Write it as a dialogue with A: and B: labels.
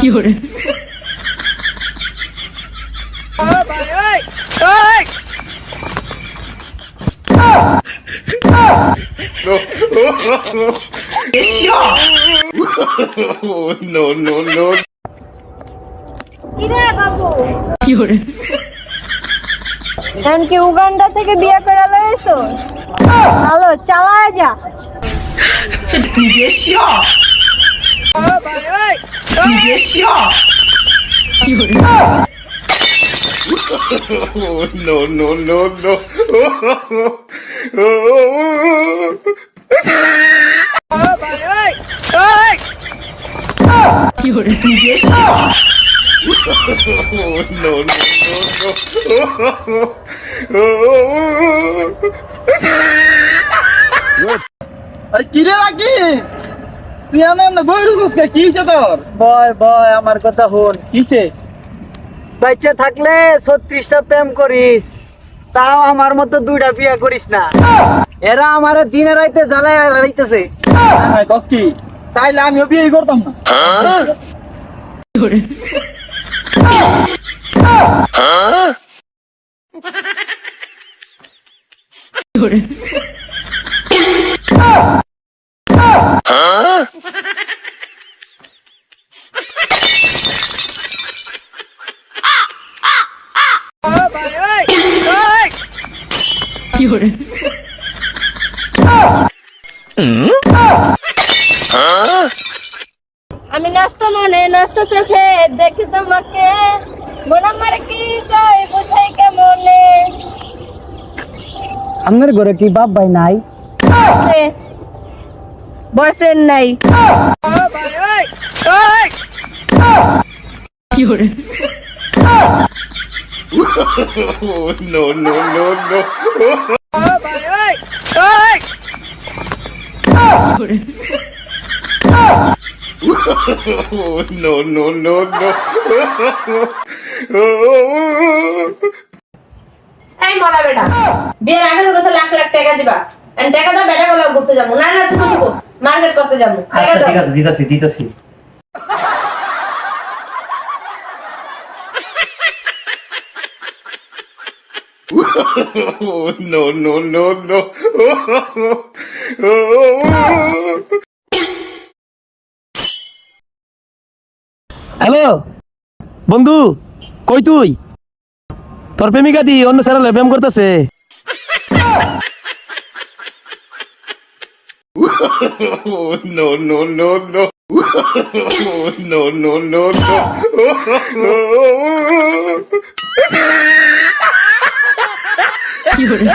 A: fiore,
B: no, no, no.
C: কিরে বাবু?
A: fiore,
C: এখন কি উগান্ডা থেকে বিয়ে করে লইছো? ভালো চালায় যা।
B: Oh, Oh,
D: কিরে রাখি তুই এমন এমন বই রুকুস কে? কি হইছে তোর?
E: বয় বয় আমার কথা হন কিসে? বাচ্চা থাকলে ছত্রিশটা প্রেম করিস তাও আমার মতো দুইটা বিয়ে করিস না। এরা আমার দিনে রাইতে জ্বালায় রাইতেছে।
D: হ্যাঁ কস কি? তাইলে আমিও বিয়ে করতাম না।
A: fiore, fiore, fiore,
C: আমি নষ্ট মনে নষ্ট চোখে দেখি তোমাকে। মন আমার কি চাই বুঝাই কেমনে?
E: আপনার ঘরে কি বাপ ভাই নাই?
C: বয়ফ্রেন্ড নাই।
B: Oh, no, no, no, no. Oh, no, no, no, no.
F: এই মরা বেটা বিয়ের আগে তো কাছে লাখ লাখ টাকা দিবা। টাকা দাও বেটা গুলো ঘুরতে যাব না না তুমি মার্কেট করতে যাব।
E: আচ্ছা ঠিক আছে দিতাছি দিতাছি।
B: no, no, no, no.
G: Hello বন্ধু কই তুই তোর প্রেমিকা দি অন্য স্যার প্রেম করতেছে
B: no, no, no, no. Oh, no, no, no, 有
A: 人?